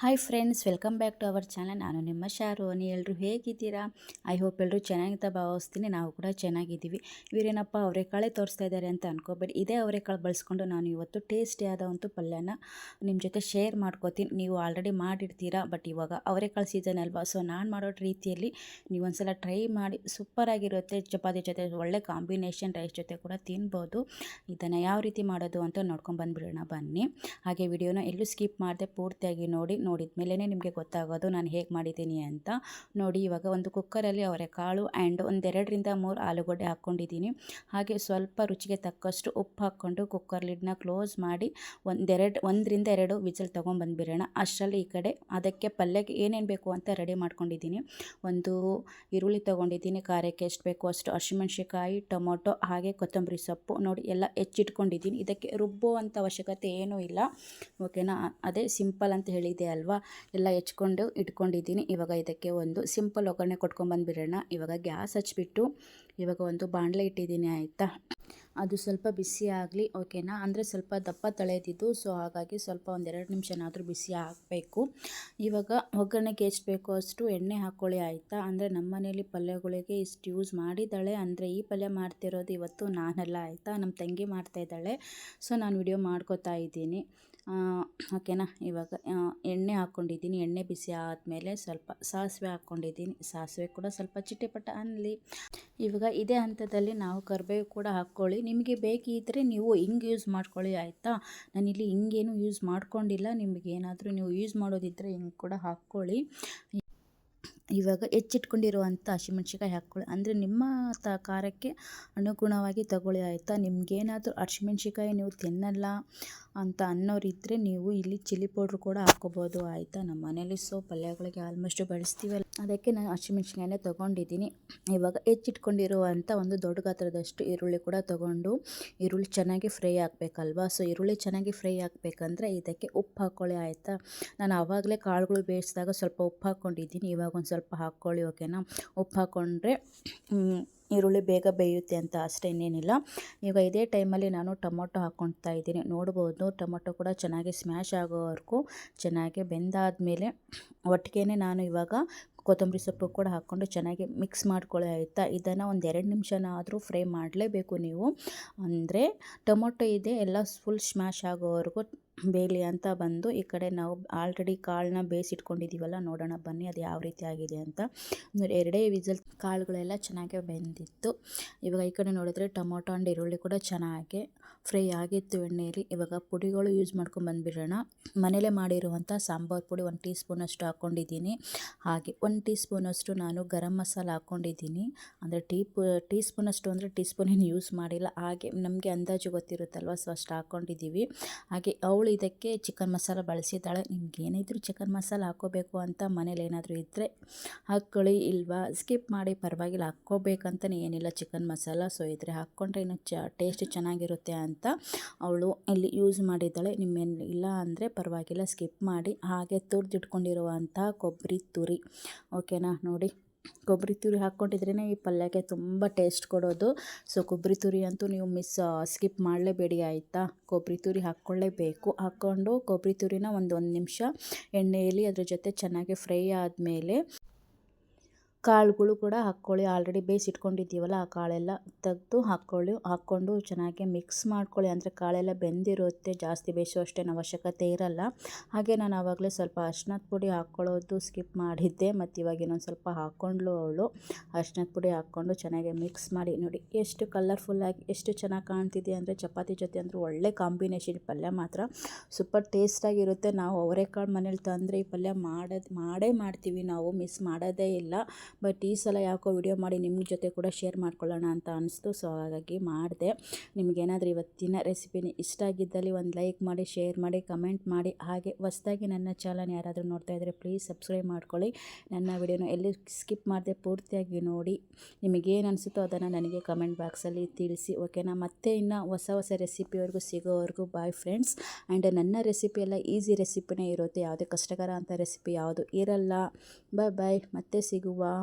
Hi friends welcome back to our channel ನಾನು ನಿಮ್ಮ ಶಾರೋನಿ ಎಲ್ಲರೂ ಹೇಗಿದ್ದೀರಾ? ಐ ಹೋಪ್ ಎಲ್ಲರೂ ಚೆನ್ನಾಗಿದ್ದ ಭಾವಿಸ್ತೀನಿ. ನಾವು ಕೂಡ ಚೆನ್ನಾಗಿದ್ದೀವಿ. ಇವರೇನಪ್ಪ ಅವರೆಕಾಳೆ ತೋರಿಸ್ತಾ ಇದ್ದಾರೆ ಅಂತ ಅನ್ಕೋಬೇಡಿ. ಇದೇ ಅವರೆಕಾಳು ಬಳಸ್ಕೊಂಡು ನಾನು ಇವತ್ತು ಟೇಸ್ಟಿ ಒಂದು ಪಲ್ಯನ ನಿಮ್ಮ ಜೊತೆ ಶೇರ್ ಮಾಡ್ಕೋತೀನಿ. ನೀವು ಆಲ್ರೆಡಿ ಮಾಡಿರ್ತೀರಾ ಬಟ್ ಇವಾಗ ಅವರೆಕಾಳು ಸೀಸನ್ ಅಲ್ವಾ? ಸೊ ನಾನು ಮಾಡೋ ರೀತಿಯಲ್ಲಿ ನೀವು ಒಂದ್ಸಲ ಟ್ರೈ ಮಾಡಿ. ಸೂಪರಾಗಿರುತ್ತೆ ಚಪಾತಿ ಜೊತೆ ಒಳ್ಳೆ ಕಾಂಬಿನೇಷನ್ ರೈಸ್ ಜೊತೆ ಕೂಡ ತಿನ್ಬೋದು. ಇದನ್ನು ಯಾವ ರೀತಿ ಮಾಡೋದು ಅಂತ ನೋಡ್ಕೊಂಡು ಬಂದುಬಿಡೋಣ ಬನ್ನಿ. ಹಾಗೆ ವಿಡಿಯೋನ ಎಲ್ಲೂ ಸ್ಕಿಪ್ ಮಾಡದೆ ಪೂರ್ತಿಯಾಗಿ ನೋಡಿ ನೋಡಿದ ಮೇಲೇ ನಿಮಗೆ ಗೊತ್ತಾಗೋದು ನಾನು ಹೇಗೆ ಮಾಡಿದ್ದೀನಿ ಅಂತ. ನೋಡಿ, ಇವಾಗ ಒಂದು ಕುಕ್ಕರಲ್ಲಿ ಅವರೆಕಾಳು ಆ್ಯಂಡ್ ಒಂದೆರಡರಿಂದ ಮೂರು ಆಲೂಗಡ್ಡೆ ಹಾಕ್ಕೊಂಡಿದ್ದೀನಿ. ಹಾಗೆ ಸ್ವಲ್ಪ ರುಚಿಗೆ ತಕ್ಕಷ್ಟು ಉಪ್ಪು ಹಾಕ್ಕೊಂಡು ಕುಕ್ಕರ್ ಲಿಡ್ನ ಕ್ಲೋಸ್ ಮಾಡಿ ಒಂದೆರಡು, ಒಂದರಿಂದ ಎರಡು ವಿಸಲ್ ತೊಗೊಂಬಂದ್ಬಿಡೋಣ ಅಷ್ಟರಲ್ಲಿ ಈ ಕಡೆ ಅದಕ್ಕೆ ಪಲ್ಯಕ್ಕೆ ಏನೇನು ಬೇಕು ಅಂತ ರೆಡಿ ಮಾಡ್ಕೊಂಡಿದ್ದೀನಿ. ಒಂದು ಈರುಳ್ಳಿ ತೊಗೊಂಡಿದ್ದೀನಿ, ಖಾರಕ್ಕೆ ಎಷ್ಟು ಬೇಕು ಅಷ್ಟು ಹಸಿಮೆಣ್ಸಿಕಾಯಿ ಟೊಮೊಟೊ, ಹಾಗೆ ಕೊತ್ತಂಬರಿ ಸೊಪ್ಪು. ನೋಡಿ, ಎಲ್ಲ ಹೆಚ್ಚಿಟ್ಕೊಂಡಿದ್ದೀನಿ. ಇದಕ್ಕೆ ರುಬ್ಬುವಂಥ ಅವಶ್ಯಕತೆ ಏನೂ ಇಲ್ಲ. ಓಕೆನಾ? ಅದೇ ಸಿಂಪಲ್ ಅಂತ ಹೇಳಿದೆ ಅಲ್ವಾ? ಎಲ್ಲ ಹೆಚ್ಕೊಂಡು ಇಟ್ಕೊಂಡಿದ್ದೀನಿ. ಇವಾಗ ಇದಕ್ಕೆ ಒಂದು ಸಿಂಪಲ್ ಒಗ್ಗರಣೆ ಕೊಟ್ಕೊಂಡ್ಬಂದುಬಿಡೋಣ ಇವಾಗ ಗ್ಯಾಸ್ ಹಚ್ಚಿಬಿಟ್ಟು ಇವಾಗ ಒಂದು ಬಾಣಲೆ ಇಟ್ಟಿದ್ದೀನಿ, ಆಯಿತಾ? ಅದು ಸ್ವಲ್ಪ ಬಿಸಿ ಆಗಲಿ, ಓಕೆನಾ? ಅಂದರೆ ಸ್ವಲ್ಪ ದಪ್ಪ ತಳೆದಿದ್ದು, ಸೊ ಹಾಗಾಗಿ ಸ್ವಲ್ಪ ಒಂದೆರಡು ನಿಮಿಷನಾದರೂ ಬಿಸಿ ಹಾಕಬೇಕು ಇವಾಗ ಒಗ್ಗರಣೆಗೆ ಎಷ್ಟು ಬೇಕೋ ಅಷ್ಟು ಎಣ್ಣೆ ಹಾಕ್ಕೊಳ್ಳಿ ಆಯಿತಾ? ಅಂದರೆ ನಮ್ಮ ಮನೇಲಿ ಪಲ್ಯಗಳಿಗೆ ಇಷ್ಟು ಯೂಸ್ ಮಾಡಿದ್ದಾಳೆ. ಅಂದರೆ ಈ ಪಲ್ಯ ಮಾಡ್ತಿರೋದು ಇವತ್ತು ನಾನಲ್ಲ, ಆಯಿತಾ? ನಮ್ಮ ತಂಗಿ ಮಾಡ್ತಾಯಿದ್ದಾಳೆ ಸೊ ನಾನು ವಿಡಿಯೋ ಮಾಡ್ಕೋತಾ ಇದ್ದೀನಿ. ಓಕೆನಾ? ಇವಾಗ ಎಣ್ಣೆ ಹಾಕ್ಕೊಂಡಿದ್ದೀನಿ. ಎಣ್ಣೆ ಬಿಸಿ ಆದಮೇಲೆ ಸ್ವಲ್ಪ ಸಾಸಿವೆ ಹಾಕ್ಕೊಂಡಿದ್ದೀನಿ. ಸಾಸಿವೆ ಕೂಡ ಸ್ವಲ್ಪ ಚಿಟ್ಟೆಪಟ್ಟ ಅನ್ನಲಿ ಇವಾಗ ಇದೇ ಹಂತದಲ್ಲಿ ನಾವು ಕರಿಬೇವು ಕೂಡ ಹಾಕ್ಕೊಳ್ಳಿ. ನಿಮಗೆ ಬೇಕಿದ್ದರೆ ನೀವು ಹಿಂಗೆ ಯೂಸ್ ಮಾಡ್ಕೊಳ್ಳಿ, ಆಯಿತಾ? ನಾನಿಲ್ಲಿ ಹಿಂಗೇನು ಯೂಸ್ ಮಾಡ್ಕೊಂಡಿಲ್ಲ. ನಿಮಗೆ ಏನಾದರೂ ನೀವು ಯೂಸ್ ಮಾಡೋದಿದ್ದರೆ ಹಿಂಗೆ ಕೂಡ ಹಾಕ್ಕೊಳ್ಳಿ. ಇವಾಗ ಹೆಚ್ಚಿಟ್ಕೊಂಡಿರುವಂಥ ಹಸಿಮೆಣ್ಸಿಕಾಯಿ ಹಾಕ್ಕೊಳ್ಳಿ. ಅಂದರೆ ನಿಮ್ಮ ತ, ಖಾರಕ್ಕೆ ಅನುಗುಣವಾಗಿ ತಗೊಳ್ಳಿ, ಆಯಿತಾ? ನಿಮಗೇನಾದರೂ ಹಸಿಮೆಣ್ಸಿಕಾಯಿ ನೀವು ತಿನ್ನಲ್ಲ ಅಂತ ಅನ್ನೋರಿದ್ದರೆ ನೀವು ಇಲ್ಲಿ ಚಿಲ್ಲಿ ಪೌಡ್ರ್ ಕೂಡ ಹಾಕ್ಕೋಬೋದು, ಆಯಿತಾ? ನಮ್ಮ ಮನೇಲಿ ಸೊ ಪಲ್ಯಗಳಿಗೆ ಆಲ್ಮೋಸ್ಟ್ ಬಳಸ್ತೀವಲ್ಲ. ಅದಕ್ಕೆ ನಾನು ಹಸಿಮೆಣ್ಸಿಕಾಯನ್ನೇ ತೊಗೊಂಡಿದ್ದೀನಿ. ಇವಾಗ ಹೆಚ್ಚಿಟ್ಕೊಂಡಿರುವಂಥ ಒಂದು ದೊಡ್ಡ ಗಾತ್ರದಷ್ಟು ಈರುಳ್ಳಿ ಕೂಡ ತೊಗೊಂಡು ಈರುಳ್ಳಿ ಚೆನ್ನಾಗಿ ಫ್ರೈ ಆಗಬೇಕಲ್ವಾ? ಸೊ ಈರುಳ್ಳಿ ಚೆನ್ನಾಗಿ ಫ್ರೈ ಆಗಬೇಕಂದ್ರೆ ಇದಕ್ಕೆ ಉಪ್ಪು ಹಾಕ್ಕೊಳ್ಳಿ ಆಯಿತಾ? ನಾನು ಆವಾಗಲೇ ಕಾಳುಗಳು ಬೇಯಿಸಿದಾಗ ಸ್ವಲ್ಪ ಉಪ್ಪು ಹಾಕ್ಕೊಂಡಿದ್ದೀನಿ. ಇವಾಗ ಒಂದು ಸ್ವಲ್ಪ ಹಾಕ್ಕೊಳ್ಳಿ, ಓಕೆನಾ? ಉಪ್ಪು ಹಾಕ್ಕೊಂಡ್ರೆ ಈರುಳ್ಳಿ ಬೇಗ ಬೇಯುತ್ತೆ ಅಂತ ಅಷ್ಟೇ ಇನ್ನೇನಿಲ್ಲ. ಈಗ ಇದೇ ಟೈಮಲ್ಲಿ ನಾನು ಟೊಮೊಟೊ ಹಾಕ್ಕೊಳ್ತಾ ಇದ್ದೀನಿ. ನೋಡ್ಬೋದು ಟೊಮೊಟೊ ಕೂಡ ಚೆನ್ನಾಗಿ ಸ್ಮ್ಯಾಶ್ ಆಗೋವರೆಗೂ ಚೆನ್ನಾಗಿ ಬೆಂದಾದಮೇಲೆ ಒಟ್ಟಿಗೆ ನಾನು ಇವಾಗ ಕೊತ್ತಂಬರಿ ಸೊಪ್ಪು ಕೂಡ ಹಾಕ್ಕೊಂಡು ಚೆನ್ನಾಗಿ ಮಿಕ್ಸ್ ಮಾಡ್ಕೊಳ್ಳಿ ಆಯಿತಾ? ಇದನ್ನು ಒಂದು ಎರಡು ನಿಮಿಷನಾದರೂ ಫ್ರೈ ಮಾಡಲೇಬೇಕು ನೀವು. ಅಂದರೆ ಟೊಮೊಟೊ ಇದೆ, ಎಲ್ಲ ಫುಲ್ ಸ್ಮ್ಯಾಶ್ ಆಗೋವರೆಗೂ ಬೇಯಲಿ ಅಂತ ಬಂದು ಈ ಕಡೆ ನಾವು ಆಲ್ರೆಡಿ ಕಾಳನ್ನ ಬೇಯಿಸಿಟ್ಕೊಂಡಿದ್ದೀವಲ್ಲ ನೋಡೋಣ ಬನ್ನಿ ಅದು ಯಾವ ರೀತಿ ಆಗಿದೆ ಅಂತ. ಎರಡೇ ವಿಸಲ್ ಕಾಳುಗಳೆಲ್ಲ ಚೆನ್ನಾಗಿ ಬೆಂದಿತ್ತು. ಇವಾಗ ಈ ಕಡೆ ನೋಡಿದ್ರೆ ಟೊಮೊಟೊ ಆ್ಯಂಡ್ ಈರುಳ್ಳಿ ಕೂಡ ಚೆನ್ನಾಗಿ ಫ್ರೈ ಆಗಿತ್ತು ಎಣ್ಣೆಯಲ್ಲಿ ಇವಾಗ ಪುಡಿಗಳು ಯೂಸ್ ಮಾಡ್ಕೊಂಡು ಬಂದುಬಿಡೋಣ. ಮನೇಲೇ ಮಾಡಿರುವಂಥ ಸಾಂಬಾರು ಪುಡಿ ಒಂದು ಟೀ ಸ್ಪೂನಷ್ಟು ಹಾಕ್ಕೊಂಡಿದ್ದೀನಿ ಹಾಗೆ ಒಂದು ಟೀ ಸ್ಪೂನಷ್ಟು ನಾನು ಗರಂ ಮಸಾಲ ಹಾಕ್ಕೊಂಡಿದ್ದೀನಿ. ಅಂದರೆ ಟೀ ಪು ಟೀ ಸ್ಪೂನಷ್ಟು ಅಂದರೆ ಟೀ ಸ್ಪೂನೇನು ಯೂಸ್ ಮಾಡಿಲ್ಲ. ಹಾಗೆ ನಮಗೆ ಅಂದಾಜು ಗೊತ್ತಿರುತ್ತಲ್ವ? ಸೊ ಅಷ್ಟು ಹಾಕ್ಕೊಂಡಿದ್ದೀವಿ. ಹಾಗೆ ಅವಳು ಇದಕ್ಕೆ ಚಿಕನ್ ಮಸಾಲ ಬಳಸಿದ್ದಾಳೆ. ನಿಮ್ಗೆ ಏನಿದ್ರು ಚಿಕನ್ ಮಸಾಲ ಹಾಕ್ಕೋಬೇಕು ಅಂತ ಮನೇಲಿ ಏನಾದರೂ ಇದ್ದರೆ ಹಾಕ್ಕೊಳ್ಳಿ ಇಲ್ವಾ? ಸ್ಕಿಪ್ ಮಾಡಿ ಪರವಾಗಿಲ್ಲ. ಹಾಕ್ಕೋಬೇಕಂತಲೇ ಏನಿಲ್ಲ ಚಿಕನ್ ಮಸಾಲ. ಸೊ ಇದ್ರೆ ಹಾಕ್ಕೊಂಡ್ರೆ ಇನ್ನು ಟೇಸ್ಟ್ ಚೆನ್ನಾಗಿರುತ್ತೆ ಅಂತ ಅವಳು ಇಲ್ಲಿ ಯೂಸ್ ಮಾಡಿದ್ದಾಳೆ. ನಿಮ್ಮೇನು ಇಲ್ಲ ಅಂದರೆ ಪರವಾಗಿಲ್ಲ. ಸ್ಕಿಪ್ ಮಾಡಿ. ಹಾಗೆ ತುರಿದಿಟ್ಕೊಂಡಿರುವಂಥ ಕೊಬ್ಬರಿ ತುರಿ. ಓಕೆನಾ? ನೋಡಿ. ಕೊಬ್ಬರಿ ತುರಿ ಹಾಕ್ಕೊಂಡಿದ್ರೇ ಈ ಪಲ್ಯಕ್ಕೆ ತುಂಬ ಟೇಸ್ಟ್ ಕೊಡೋದು. ಸೊ, ಕೊಬ್ಬರಿ ತುರಿ ಅಂತೂ ನೀವು ಮಿಸ್ ಸ್ಕಿಪ್ ಮಾಡಲೇಬೇಡಿ, ಆಯಿತಾ? ಕೊಬ್ಬರಿ ತುರಿ ಹಾಕ್ಕೊಳ್ಳೇಬೇಕು. ಹಾಕ್ಕೊಂಡು ಕೊಬ್ಬರಿ ತುರಿನ ಒಂದು ಒಂದು ನಿಮಿಷ ಎಣ್ಣೆಯಲ್ಲಿ ಅದ್ರ ಜೊತೆ ಚೆನ್ನಾಗಿ ಫ್ರೈ ಆದಮೇಲೆ ಕಾಳುಗಳು ಕೂಡ ಹಾಕ್ಕೊಳ್ಳಿ. ಆಲ್ರೆಡಿ ಬೇಯಿಸಿಟ್ಕೊಂಡಿದ್ದೀವಲ್ಲ, ಆ ಕಾಳೆಲ್ಲ ತೆಗೆದು ಹಾಕ್ಕೊಳ್ಳಿ. ಹಾಕ್ಕೊಂಡು ಚೆನ್ನಾಗಿ ಮಿಕ್ಸ್ ಮಾಡ್ಕೊಳ್ಳಿ. ಅಂದರೆ ಕಾಳೆಲ್ಲ ಬೆಂದಿರುತ್ತೆ, ಜಾಸ್ತಿ ಬೇಯಿಸೋ ಅಷ್ಟೇನು ಅವಶ್ಯಕತೆ ಇರಲ್ಲ. ಹಾಗೆ ನಾನು ಆವಾಗಲೇ ಸ್ವಲ್ಪ ಅರ್ಶಿನದ ಪುಡಿ ಹಾಕ್ಕೊಳ್ಳೋದು ಸ್ಕಿಪ್ ಮಾಡಿದ್ದೆ. ಮತ್ತು ಇವಾಗ ಇನ್ನೊಂದು ಸ್ವಲ್ಪ ಹಾಕ್ಕೊಂಡ್ಲು ಅವಳು. ಅರ್ಶಿನದ ಪುಡಿ ಹಾಕ್ಕೊಂಡು ಚೆನ್ನಾಗಿ ಮಿಕ್ಸ್ ಮಾಡಿ. ನೋಡಿ, ಎಷ್ಟು ಕಲರ್ಫುಲ್ಲಾಗಿ ಎಷ್ಟು ಚೆನ್ನಾಗಿ ಕಾಣ್ತಿದೆ ಅಂದರೆ ಚಪಾತಿ ಜೊತೆ ಅಂದರೆ ಒಳ್ಳೆ ಕಾಂಬಿನೇಷನ್ ಪಲ್ಯ ಮಾತ್ರ. ಸೂಪರ್ ಟೇಸ್ಟಾಗಿರುತ್ತೆ ನಾವು ಅವರೆಕಾಳು ಮನೇಲಿ ತಂದರೆ ಈ ಪಲ್ಯ ಮಾಡೋದು, ಮಾಡೇ ಮಾಡ್ತೀವಿ ನಾವು ಮಿಸ್ ಮಾಡೋದೇ ಇಲ್ಲ. ಬಟ್ ಈ ಸಲ ಯಾಕೋ ವಿಡಿಯೋ ಮಾಡಿ ನಿಮ್ಮ ಜೊತೆ ಕೂಡ ಶೇರ್ ಮಾಡ್ಕೊಳ್ಳೋಣ ಅಂತ ಅನಿಸ್ತು. ಸೊ, ಹಾಗಾಗಿ ಮಾಡಿದೆ. ನಿಮಗೇನಾದರೂ ಇವತ್ತಿನ ರೆಸಿಪಿನ ಇಷ್ಟ ಆಗಿದ್ದಲ್ಲಿ ಒಂದು ಲೈಕ್ ಮಾಡಿ, ಶೇರ್ ಮಾಡಿ, ಕಮೆಂಟ್ ಮಾಡಿ. ಹಾಗೆ ಹೊಸದಾಗಿ ನನ್ನ ಚಾನಲ್ ಯಾರಾದರೂ ನೋಡ್ತಾ ಇದ್ದರೆ ಪ್ಲೀಸ್ ಸಬ್ಸ್ಕ್ರೈಬ್ ಮಾಡ್ಕೊಳ್ಳಿ. ನನ್ನ ವಿಡಿಯೋನ ಎಲ್ಲಿ ಸ್ಕಿಪ್ ಮಾಡದೆ ಪೂರ್ತಿಯಾಗಿ ನೋಡಿ. ನಿಮಗೇನು ಅನಿಸುತ್ತೋ ಅದನ್ನು ನನಗೆ ಕಮೆಂಟ್ ಬಾಕ್ಸಲ್ಲಿ ತಿಳಿಸಿ, ಓಕೆನಾ? ಮತ್ತೆ ಇನ್ನು ಹೊಸ ಹೊಸ ರೆಸಿಪಿವರೆಗೂ ಸಿಗೋವರೆಗೂ ಬಾಯ್ ಫ್ರೆಂಡ್ಸ್ ಆ್ಯಂಡ್ ನನ್ನ ರೆಸಿಪಿ ಎಲ್ಲ ಈಸಿ ರೆಸಿಪಿನೇ ಇರುತ್ತೆ. ಯಾವುದೇ ಕಷ್ಟಕರ ಅಂತ ರೆಸಿಪಿ ಯಾವುದು ಇರಲ್ಲ. ಬಾಯ್ ಬಾಯ್ ಮತ್ತೆ ಸಿಗುವ.